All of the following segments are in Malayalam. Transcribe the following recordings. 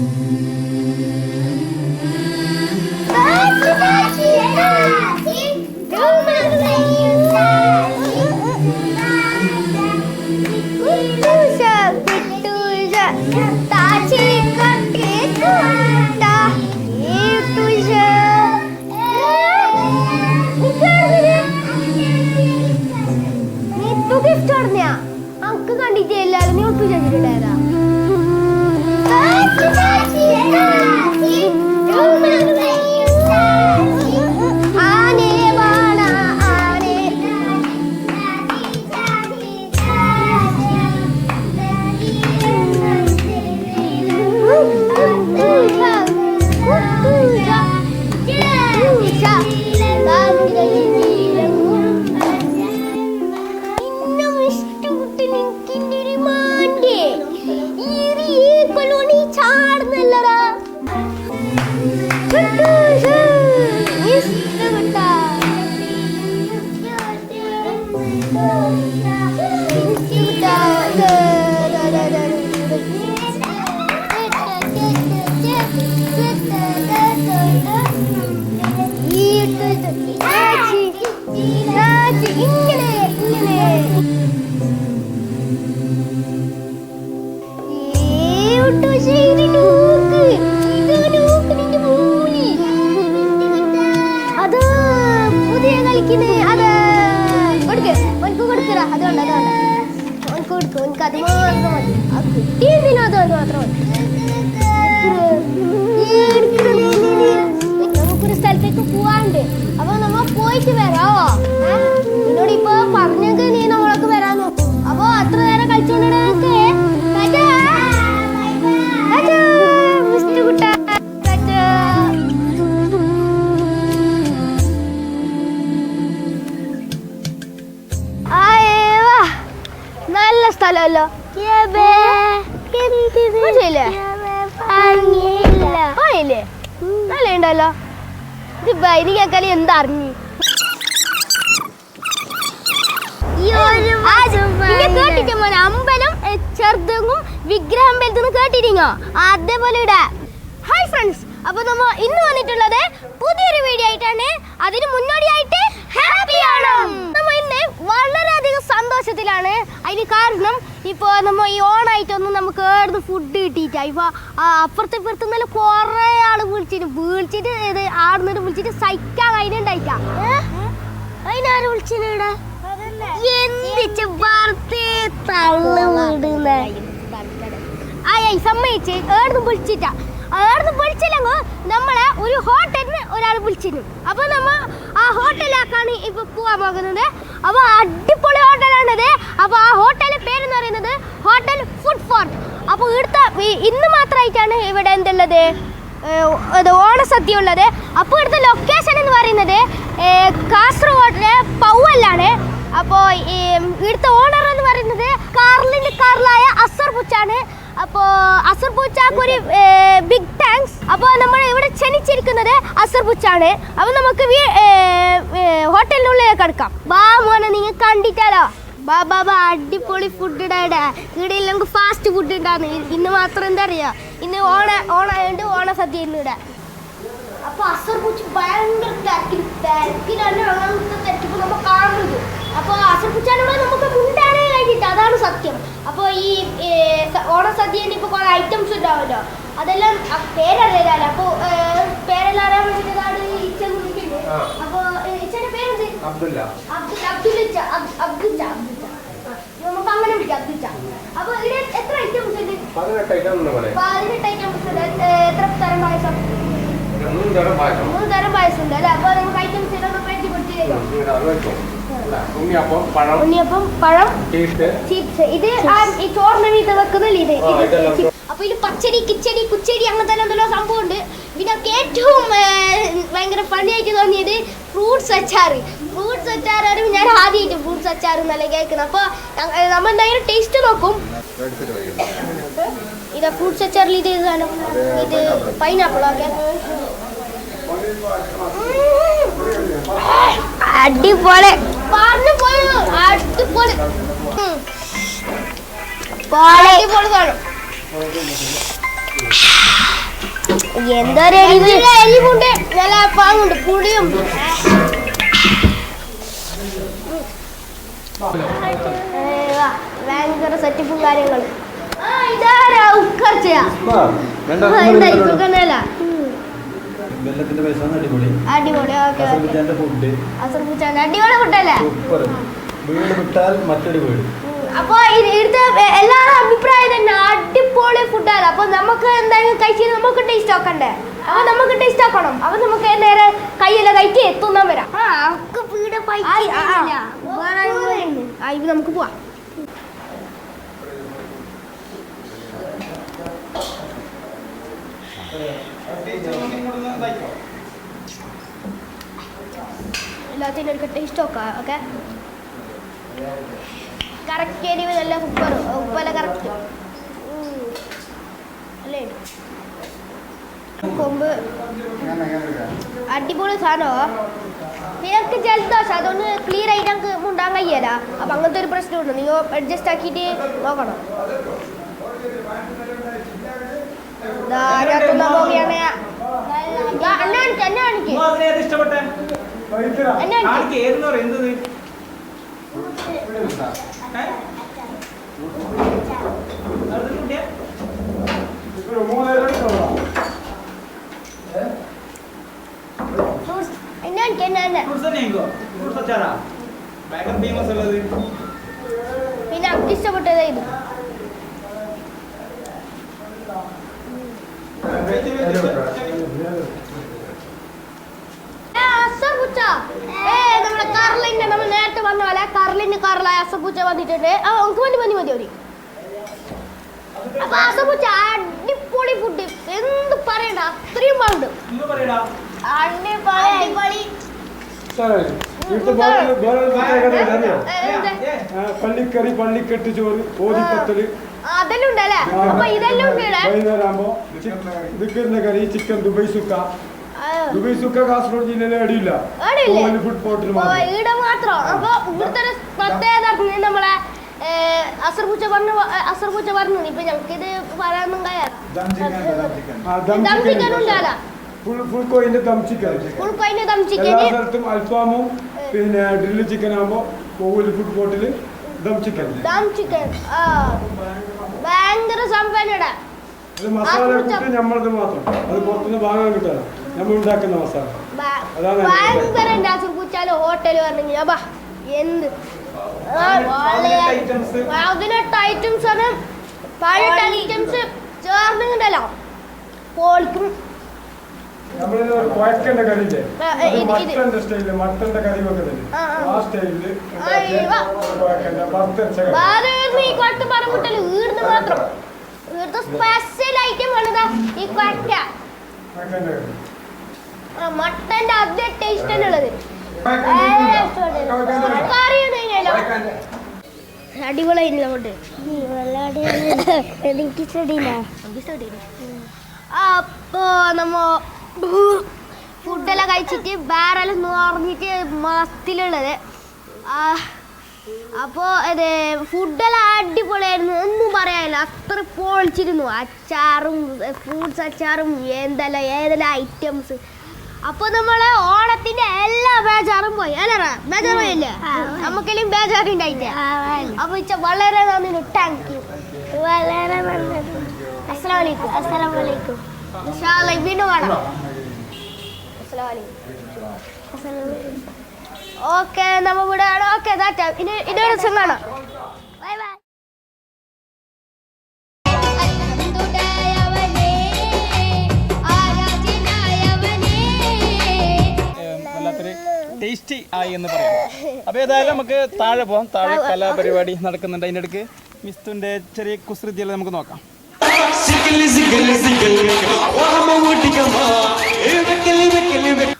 Música കൊടുക്കും ഓൻക്ക് അത് മാത്രം മതി നല്ല സ്ഥലമല്ലോ? ആയില്ലേ നല്ല ഉണ്ടല്ലോ ഇത് ബൈരി കേക്കാൻ എന്താ അറിഞ്ഞു? അമ്പലം ചെറുതെങ്ങും വിഗ്രഹമ്പലത്തിന്ന് കേട്ടിരിങ്ങോ അതേപോലെ ഇടാ ഹായ് ഫ്രണ്ട്സ് അപ്പൊ നമ്മ ഇന്ന് വന്നിട്ടുള്ളത് പുതിയൊരു വീഡിയോ ആയിട്ടാണ്. അതിന് മുന്നോടിയായിട്ട് ഹാപ്പി ഓണം നമ്മ ഇന്ന് വളരെയധികം സന്തോഷത്തിലാണ്. അതിന് കാരണം ഇപ്പോൾ നമ്മൾ ഈ ഓണായിട്ടൊന്നും നമുക്ക് ഏടുന്ന് ഫുഡ് കിട്ടിയിട്ടാ ഇപ്പോൾ അപ്പുറത്തെ ഇപ്പുറത്ത് നല്ല കുറേ ആൾ വിളിച്ചിട്ട് വിളിച്ചിട്ട് ഇത് ആടുന്നിട്ട് വിളിച്ചിട്ട് സഹിക്കാൻ കഴിഞ്ഞുണ്ടായിട്ടാ അതിനാര് വിളിച്ചിട്ട് എന്തിച്ച് വാർത്തേ തള്ളു വിടുന്ന? ആയി സമ്മതിച്ച്. ഏടുന്ന് വിളിച്ചിട്ടാ. അവിടുന്ന് വിളിച്ചില്ലെങ്കിൽ നമ്മളെ ഒരു ഹോട്ടലിന് ഒരാൾ വിളിച്ചിരുന്നു. അപ്പൊ നമ്മ ആ ഹോട്ടലാക്കാണ് ഇപ്പൊ പോവാൻ പോകുന്നത്. അപ്പൊ അടിപൊളി ഹോട്ടലാണത്. അപ്പൊ ആ ഹോട്ടലിന്റെ പേരെന്ന് പറയുന്നത് ഹോട്ടൽ ഫുഡ് ഫോർട്ട്. അപ്പൊ ഇവിടുത്തെ ഇന്ന് മാത്രമായിട്ടാണ് ഇവിടെ എന്തുള്ളത്? ഓണസദ്യ ഉള്ളത് അപ്പോൾ ഇവിടുത്തെ ലൊക്കേഷൻ എന്ന് പറയുന്നത് കാസർഗോഡിലെ പൗവല്ലാണ്. അപ്പോൾ ഇവിടുത്തെ ഓണർ എന്ന് പറയുന്നത് കാർലിന്റെ കാറിലായ അസർ പൂച്ചാണ്. അപ്പോൾ അസർ പൂച്ചാക്ക് ഒരു ബിഗ് താങ്ക്സ് അപ്പോൾ നമ്മൾ ഇവിടെ ക്ഷണിച്ചിരിക്കുന്നത് അസർ പുച്ചാണ് അപ്പോൾ നമുക്ക് ഹോട്ടലിനുള്ളിലേക്ക് അടുക്കാം ബാ മോനെ നിങ്ങൾ കണ്ടിട്ടാലോ? ബാ ബാ ബാ അടിപൊളി ഫുഡ് ഇടാടാ ഇവിടെ നമുക്ക് ഫാസ്റ്റ് ഫുഡ് ഉണ്ടാന്ന് ഇന്ന് മാത്രം എന്താ അറിയാ ഇന്ന് ഓണ ഓണായോണ്ട് ഓണ സദ്യ ഇന്ന് ഇടാ അപ്പൊ അസർ പൂച്ച് ഭയങ്കര തിരക്കിൽ തിരക്കിലാണ് അങ്ങനത്തെ തിരക്കിപ്പോ നമ്മൾ കാണുന്നത്. അപ്പൊ അസർ പൂച്ചാനോട് നമുക്ക് മുണ്ടാനേ കഴിഞ്ഞിട്ട് അതാണ് സത്യം. അപ്പൊ ഈ ഓണ സ- ഇപ്പൊ കുറെ ഐറ്റംസ് ഉണ്ടാവുമല്ലോ അതെല്ലാം പേരറിയാലോ അപ്പൊ അപ്പൊ പേരെന്ത്? അബ്ദുല്ല. അബ്ദുൽ അബ്ദുൽ നമുക്ക് അങ്ങനെ വിളിക്കാം അപ്പൊ ഇവിടെ എത്ര ഐറ്റംസ് ഉണ്ട് പതിനെട്ട് ഐറ്റംസ് ഉണ്ട് എത്ര തരം പായസം? മൂന്ന് തരം പായസം. ഉണ്ട് അല്ലേ? അപ്പൊ നമുക്ക് ഐറ്റംസ് ഉണ്ണിയപ്പം പഴം ഉണ്ണിയപ്പം പഴം ചീസ് ഇത് ഈ ചോറിന് വീട്ടിൽ വെക്കുന്നില്ല ഇത്? അപ്പൊ ഇതിൽ പച്ചടി കിച്ചടി കുച്ചടി അങ്ങനത്തെ എന്തെല്ലോ സംഭവം ഉണ്ട് പിന്നെ ഒക്കെ ഏറ്റവും ഭയങ്കര ഫണിയായിട്ട് തോന്നിയത് ഫ്രൂട്ട്സ് അച്ചാർ ഫ്രൂട്ട്സ് അച്ചാർ അറിയുമ്പോൾ ഞാൻ ആദ്യമായിട്ട് ഫ്രൂട്ട്സ് അച്ചാർ എന്നല്ല കേൾക്കുന്നത്. അപ്പോൾ നമ്മൾ എന്തായാലും ടേസ്റ്റ് നോക്കും. ഇതാ ഫ്രൂട്ട്സ് അച്ചാറിൽ ഇത് ഇതാണ് ഇത് പൈനാപ്പിൾ ഓക്കെ അടിപൊളി. പറഞ്ഞു പോയോ. അടിപൊളി. അടിപൊളി സാധനം എന്തൊരു എലിവുണ്ട് നല്ല പാങ്ങുണ്ട് പുളിയും. ഭയങ്കര സെറ്റപ്പും കാര്യങ്ങളും. ആ ഇതാരാ? ഉക്കർച്ചയാ. ഇപ്പൊക്കല്ല വെള്ളത്തിന്റെ പൈസ അടിപൊളി. അടിപൊളി ഓക്കെ അസർബിജാന്റെ ഫുഡ് അസർബിച്ചാൻ അടിപൊളി ഫുഡല്ലേ സൂപ്പർ. വീട് വിട്ടാൽ മറ്റൊരു വീട്. അപ്പൊ ഇ- ഇവിടുത്തെ എല്ലാവരുടെ അഭിപ്രായം തന്നെ അടിപൊളി ഫുഡാണ് അപ്പൊ നമുക്ക് എന്തായാലും കഴിച്ച് നമുക്ക് ടേസ്റ്റ് ആക്കണ്ടേ അപ്പൊ നമുക്ക് ടേസ്റ്റ് ആക്കണം അപ്പൊ നമുക്ക് നേരെ കയ്യിലെ കൈക്ക് എത്തുന്നാൻ വരാം. നമുക്ക് പോവാം. എല്ലാത്തിനും ഒരു ടേസ്റ്റ് നോക്കാം ഓക്കെ കറക്റ്റ് എരിവ് നല്ല ഉപ്പർ ഉപ്പല്ല കറക്റ്റ് അല്ലേ? കൊമ്പ്. അടിപൊളി സാധനമോ നിനക്ക് ജലദോഷം? അതുകൊണ്ട് ക്ലിയർ ആയിട്ട് ഞങ്ങൾക്ക് മുണ്ടാൻ കഴിയല. അപ്പൊ അങ്ങനത്തെ ഒരു പ്രശ്നമുണ്ട് നിങ്ങൾ അഡ്ജസ്റ്റ് ആക്കിയിട്ട് നോക്കണം. ദാ, ഞാൻ തിന്നാൻ പോവുകയാണ്. ദാ, എന്നെ കാണിക്ക്, എന്നെ കാണിക്ക്. ഇഷ്ടപ്പെട്ടെ എന്നെ കാണിക്ക്. ആർക്ക് ഏതെന്ന് പറയും എന്തത് Fruits. എന്നെ. ഫ്രൂട്ട്സ് തന്നെ ആയിക്കോ ഫ്രൂട്ട്സ് അച്ചാറാ? ഭയങ്കര ഫേമസ് ഉള്ളത്? പിന്നെ എനിക്ക് ഇഷ്ടപ്പെട്ടത് ഇത്. വന്നിട്ടുണ്ട്. നമുക്ക് മതി മതി മതി മതി. അപ്പൊ അസർപുച്ച അടിപൊളി ഫുഡ് എന്ത് പറയണ്ട? അത്രയും പാടുണ്ട് പള്ളിക്കറി പള്ളിക്കെട്ട് ചോറ് ഓതിപ്പത്തൽ. വൈകുന്നേരം ആകുമ്പോ ദിക്കറിന്റെ കറി chicken Dubai sukka. Dubai sukka Kasaragod ജില്ലയിലെ എടിയില്ല ഫുഡ് പോർട്ടിൽ അസർപൂച്ച പറഞ്ഞു അസർപൂച്ച പറഞ്ഞു. ഇപ്പൊ ഞങ്ങൾക്ക് ഇത് പറയാനൊന്നും കഴിയാല ചിക്കൻ ചിക്കൻ ഫുൾ ഫുൾ കോയിന്റെ ദം ചിക്കൻ ഫുൾ കൊയിന് ദം എല്ലാ ചിക്കന് സ്ഥലത്തും അൽഫാമും പിന്നെ ഡ്രില്ല് ചിക്കൻ ആകുമ്പോ കോവൽ ഫുഡ് പോർട്ടിൽ ദം ചിക്കൻ ദം ചിക്കൻ ഭയങ്കര സംഭവനടാ അത് മസാല കൂട്ടി നമ്മളത് മാത്രം. അത് പുറത്തുനിന്ന് വാങ്ങാൻ കിട്ടാണ്. നമ്മൾ ഉണ്ടാക്കുന്ന മസാല. അതാണ് ഭയങ്കര ഉണ്ട് അസർപൂച്ചാൽ ഹോട്ടൽ പറഞ്ഞു അപ്പാ എന്ത്? പതിനെട്ട് ഐറ്റംസ് ആണ്. പതിനെട്ട് ഐറ്റംസ് ചേർന്നുണ്ടല്ലോ പോൾക്കും നമ്മളിത് കുഴക്കന്റെ. മട്ടന്റെ സ്റ്റൈലിൽ മട്ടന്റെ കറി വെക്കുന്നില്ലേ ആ, സ്റ്റൈലിൽ. കുഴക്കന്റെ മട്ടന്റെ അതേ ടേസ്റ്റ് ഉള്ളത്. അടിപൊളിയായില്ല അങ്ങോട്ട്? എനിക്ക് അപ്പോ നമ്മ ഫുഡെല്ലാം കഴിച്ചിട്ട് വേറെല്ലാം നോർന്നിട്ട് മസ്തിലുള്ളത്. അപ്പോൾ ഇത് ഫുഡെല്ലാം അടിപൊളിയായിരുന്നു. ഒന്നും പറയാനില്ല. അത്ര പൊളിച്ചിരുന്നു. അച്ചാറും ഫ്രൂട്ട്സ് അച്ചാറും എന്തെല്ലാം ഏതെല്ലാം ഐറ്റംസ് അപ്പോൾ നമ്മൾ ഓണത്തിന്റെ എല്ലാ ബേജാറും പോയി. അല്ലേ ബേജാർ പോയില്ലേ? നമുക്കെല്ലാം ബേജാറുണ്ടായില്ലേ അപ്പോൾ ഇച്ച വളരെ നന്ദി താങ്ക് യു വളരെ നന്ദി. അസ്സലാമു അലൈക്കും. അസ്സലാമു അലൈക്കും. ഇൻഷാ അല്ലാഹ് വീണ്ടും കാണാം. അലൈക്കും ഓക്കെ നമ്മ ഇവിടെ ഓക്കെ ഇനി ഇനി ഒരു ദിവസം കാണാം. Bye bye. വല്ലാത്തൊരു ടേസ്റ്റി ആയി എന്ന് പറയാം. അപ്പോൾ ഏതായാലും നമുക്ക് താഴെ പോകാം താഴെ കലാപരിപാടി നടക്കുന്നുണ്ട്. അതിന്റെ ഇടയ്ക്ക് മിസ്തുന്റെ ചെറിയ കുസൃതിയെല്ലാം നമുക്ക് നോക്കാം.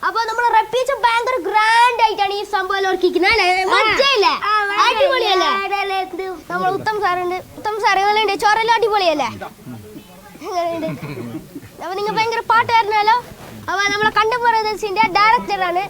അപ്പൊ നമ്മൾ റപ്പീച്ച ഭയങ്കര ഗ്രാൻഡ് ആയിട്ടാണ് ഈ സംഭവം ഓർക്കിക്കുന്നത് അടിപൊളിയല്ലേ? നമ്മൾ ഉത്തം സാറുണ്ട്. ഉത്തം സാറുകളുണ്ട് ചോറെല്ലാം അടിപൊളിയല്ലേ? അപ്പൊ നിങ്ങൾ ഭയങ്കര പാട്ടുകാരനല്ലോ അപ്പൊ നമ്മളെ കണ്ടുപോറ ഡയറക്ടറാണ്